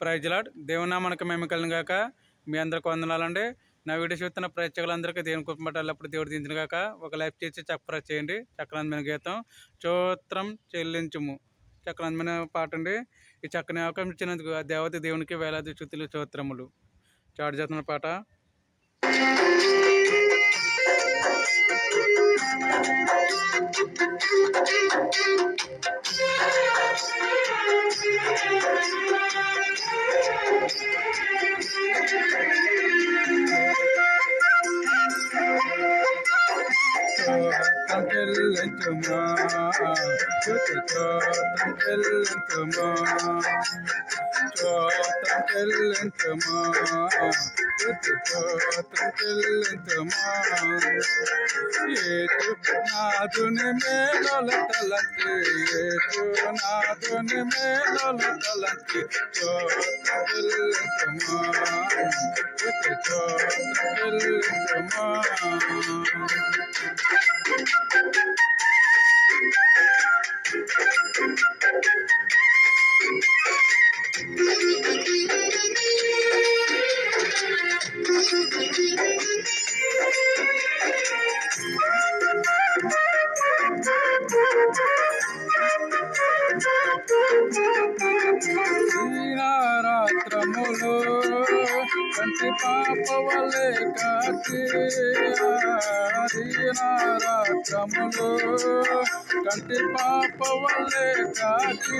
ప్రైజ్లాడ్ దేవునా మనకు మేము కలిగిన గాక. మీ అందరికి వందనాలండి. నా వీడియో చూస్తున్న ప్రేక్షకులందరికీ దేవుని కుటుంబ ఎల్లప్పుడు దేవుడు దించిన గాక. ఒక లైఫ్ చేసి చక్కర చేయండి. చక్రాంతమైన గీతం. చోత్రం చెల్లించుము. చక్రాంతమైన పాట అండి. ఈ చక్కని అవకాశం ఇచ్చినందుకు ఆ దేవత దేవునికి వేలాది చుతులు చోత్రములు చాటు చేస్తున్న పాట. Thank you. చెల్లించుమా చోత్రం చెల్లించుమా చోత్రం చెల్లించుమా ఏసు నాదుని మేళల తలంకి ఏసు నాదుని మేళల తలంకి చోత్రం చెల్లించుమా చోత్రం చెల్లించుమా కంటి పాప వలె కాచి దీనారాత్రములు కంటి పాప వలె కాచి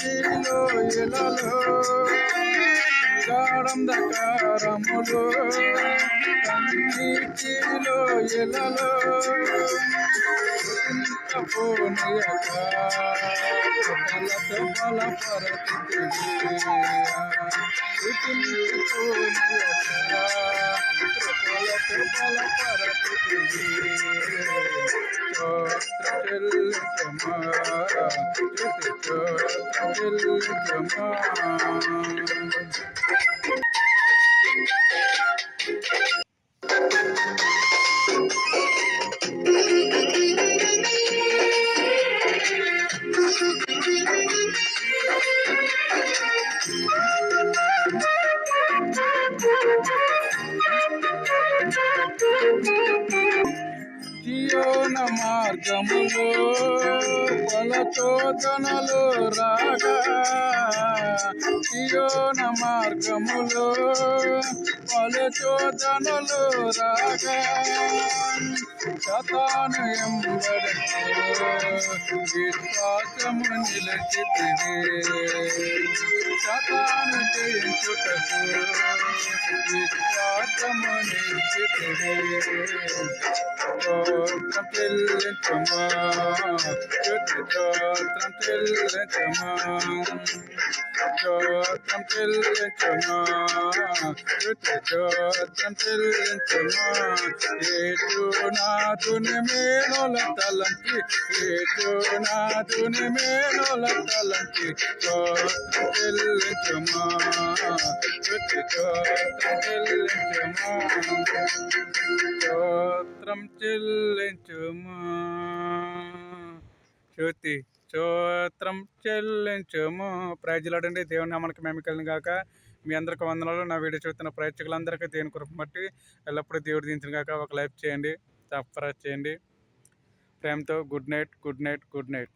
కన్నీటిలో ఇలలో గాఢంధకారములో కన్నీటిలో ఇలలో పోనీయక బలత బలపరచితివి పోనీయక బలత బలపరచితివి చెల్లించమా చెల్లించమా జీవన మార్గములో పలచోదనలు రాగా. జీవన మార్గములో పలచోదనలు రాగా. శతాను ఎంబడకు విశ్వాసము నిలిచితివి. శతాను జయించుటకు విశ్వాసము నిలిచితివి స్తోత్రం చెల్లించమా స్తోత్రం చెల్లించమా స్తోత్రం చెల్లించమా స్తోత్రం చెల్లించమా ఏటు నాదుని మేనుల తలంకి ఏటు నాదుని మేనుల తలంకి స్తోత్రం చెల్లించమా స్తోత్రం చెల్లించమా స్తోత్రం చెల్లించుమా. జ్యోతి స్తోత్రం చెల్లించుము. ప్రైజ్లాడండి దేవుని నామానికి మేము కాక గాక. మీ అందరికి వందనాలు. నా వీడియో చూస్తున్న ప్రేక్షకులందరికీ దేవుని కృప బట్టి ఎల్లప్పుడూ దేవుడు దించిన కాక ఒక లైఫ్ చేయండి సబ్స్క్రైబ్ చేయండి. ప్రేమతో good night good night good night.